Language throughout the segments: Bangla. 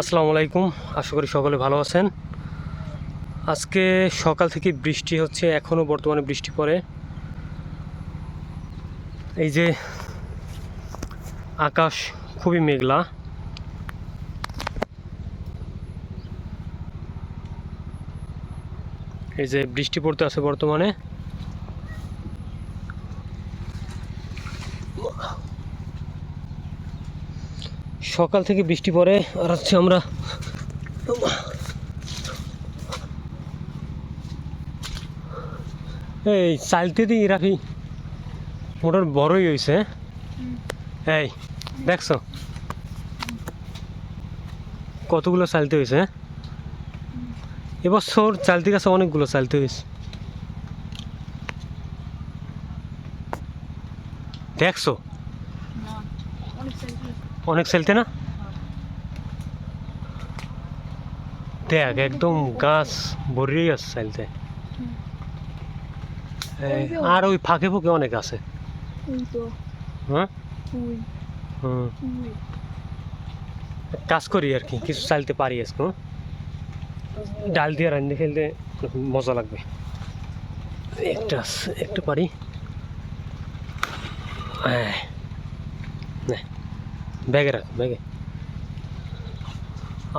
আসসালামু আলাইকুম। আশা করি সকলে ভালো আছেন। আজকে সকাল থেকে বৃষ্টি হচ্ছে এখনও বর্তমানে বৃষ্টি পড়ে। এই যে আকাশ খুবই মেঘলা। এই যে বৃষ্টি পড়তে আছে বর্তমানে। সকাল থেকে বৃষ্টি পড়ে, আর হচ্ছে আমরা এই চালতে দিই রাখি মোটর বড়ই হয়েছে এই, দেখছ? কতগুলো চালতে হয়েছে এবছর চালতে গেছে অনেকগুলো চালতে হয়েছে দেখছ? অনেক চালতে না? দেখ একদম গাছ ভরিয়েই আছে এই, আর ওই ফাঁকে ফুঁকে অনেক আছে। হ্যাঁ? হুম। কাজ করি আর কি কিছু চালতে পারি আজকে ডাল দিয়ে রান্না খেলতে মজা লাগবে। একটা আছে, একটা পারি। হ্যাঁ। ব্যাগে রাখ ব্যাগে।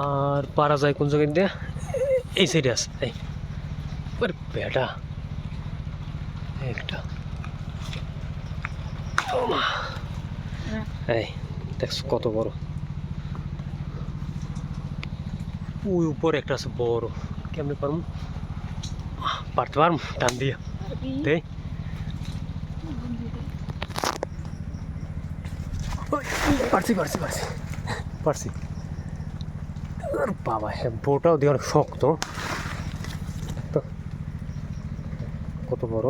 আর পারা যায় কোন জায়গায় দিয়ে? এই সাইডে আছে এই। বেটা। একটা। এই দেখছ কত বড়। ওই উপরে একটা আছে বড়। কেমনে পারম পারতে পারম টান দিয়া। আর কি দে। পারছি পারছি পারছি। পারছি। আর বাবা হ্যাঁ বউটাও দিয়ে অনেক শক্ত। তো কত বড়?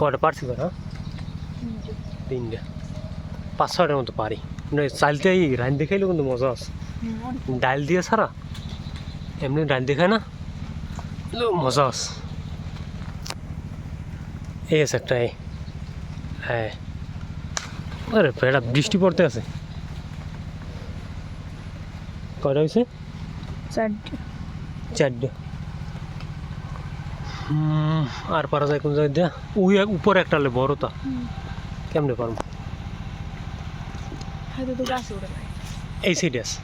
কটা পারছি কটা তিনটা। পাঁচ ছয়টার মতো পারি। মানে চালতে এই রান দেখাইলেও কিন্তু মজা আছে। ডাল দিয়ে ছাড়া এমনি ডাল দেখায় না? মজা আছে। এই আছে একটা হ্যাঁ। আরে বেড়া বৃষ্টি পড়তে আছে। কয়টা হয়েছে চারটে। চারটে। আর পারা যায় কোন জায়গায় দেয়া? ওই উপরে একটা হলে বড়টা কেমনে পারব? এই সাইডে আছে।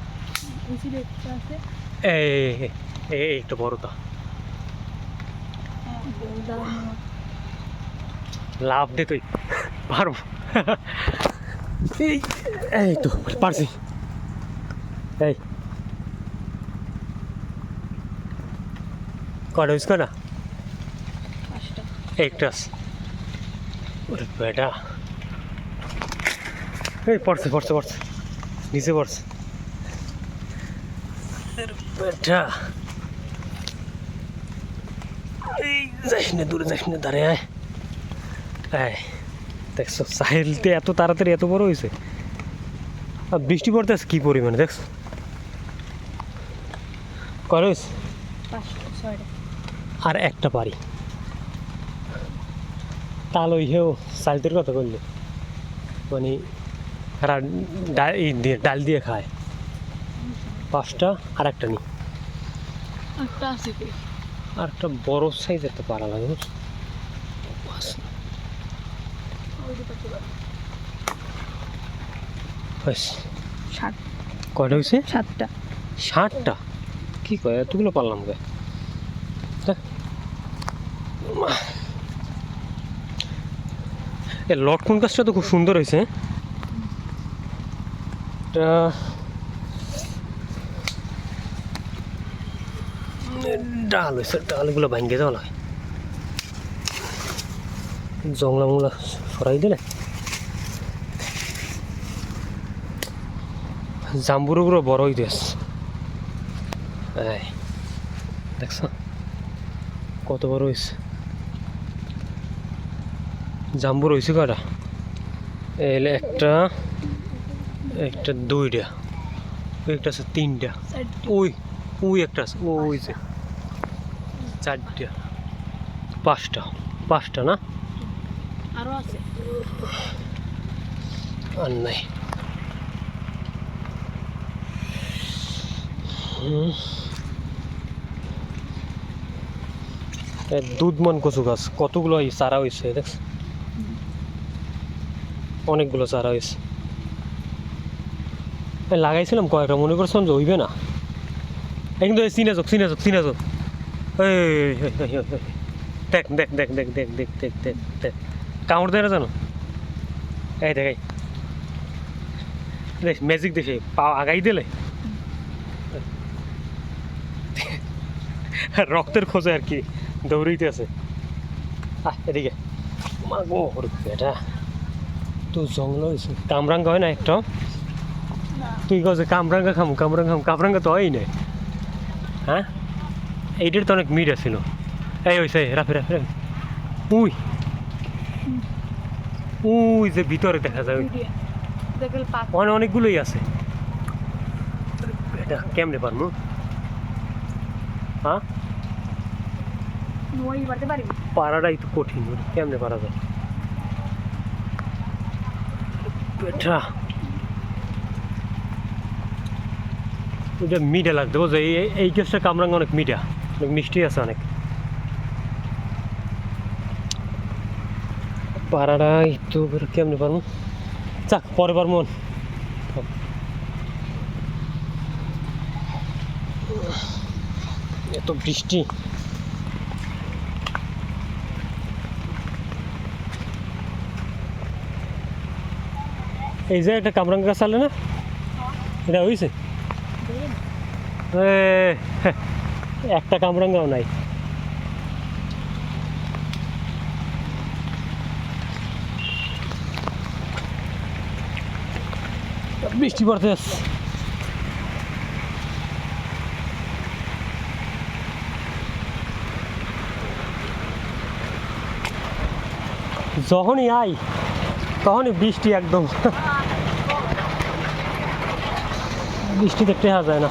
এই একটা বড়টা হ্যাঁ, লাভ দে তুই। পারব। এই তো পারছি। এই। কটা হয়েছে পাঁচটা। একটা ওরে বেটা। এই পড়ছে পড়ছে পড়ছে। নিচে পড়ছে। বেটা। এই যাইস না দূরে যাইস না দাঁড়ে আয় আয় দেখছ সাহেলতে এত তাড়াতাড়ি এত বড় হয়েছে আর বৃষ্টি পড়তে আছে কী পরিমাণে দেখছ? ছয়টা আর একটা পারি। তাল ওই হেও সালতের কথা বললে মানে এরা ডাল দিয়ে খায়। পাঁচটা আর একটা নি। আর একটা বড় সাইজ একটা পারা লাগে কয়টা হয়েছে? সাতটা। ষাটটা কি কয়? এতগুলো পারলাম হ্যাঁ। এ লটকন গাছটা তো খুব সুন্দর হয়েছে ডাল হয়েছে ডালগুলো ভাঙ্গে দেওয়া লাগে জংলা মংলা সরাই দিলে। জাম্বুরগুলো বড় এই দেখছ? কত বড় হয়েছে জাম্বুর হয়েছে কটা এলে একটা একটা দুইটা ওই একটা আছে তিনটা। ওই ওই একটা আছে ওই যে। চারটা পাঁচটা পাঁচটা না? আরও আছে। আর নাই হুম। দুধ মন কচু গাছ, কতগুলো চারা হয়েছে দেখ অনেকগুলো চারা হয়েছে লাগাইছিলাম কয়েকটা, মনে করছেন যে হইবে না। কিন্তু চিনে যাক চিনে যাক চিনে এই। দেখ দেখ দেখ দেখ দেখ দেখ দেখ দেখ দেখ। কামড় দেয় না জানো? এই দেখ এই। দেখ ম্যাজিক দেখে, পা আগাই দিলে। রক্তের খোঁজে আর কি দৌড়াইতে আছে। আহ, এদিকে। মা বেটা। তো জঙ্গল কামরাঙ্গা হয় না একটা? তুই কছে কামরাঙ্গা খামু কামরাঙ্গা খামু। কামরাঙ্গা তো হয়ই নাই হ্যাঁ? এইটার তো অনেক মিট আছিল এই হয়েছে রাফি রাফি রাফি। উই! উই যে ভিতরে দেখা যায়। ওই অনেক অনেকগুলোই আছে। এটা কেমনে পারব? হ্যাঁ? পারাটাই তো কঠিন কেমনে পারা যায়? পেটা ওটা মিঠা লাগতো এই- এই কেসটা কামরাঙ্গা অনেক মিঠা। অনেক মিষ্টি আছে অনেক। তো এবার কেমনে পারব? যাক পরে পারব এত বৃষ্টি। এই যে একটা কামরাঙ্গা গাছ আলে না? এটা হয়েছে হ্যাঁ, একটা কামরাঙ্গাও নাই। বৃষ্টি পড়তে যখনই আই তখনই বৃষ্টি একদম। বৃষ্টি দেখতে হওয়া যায় না।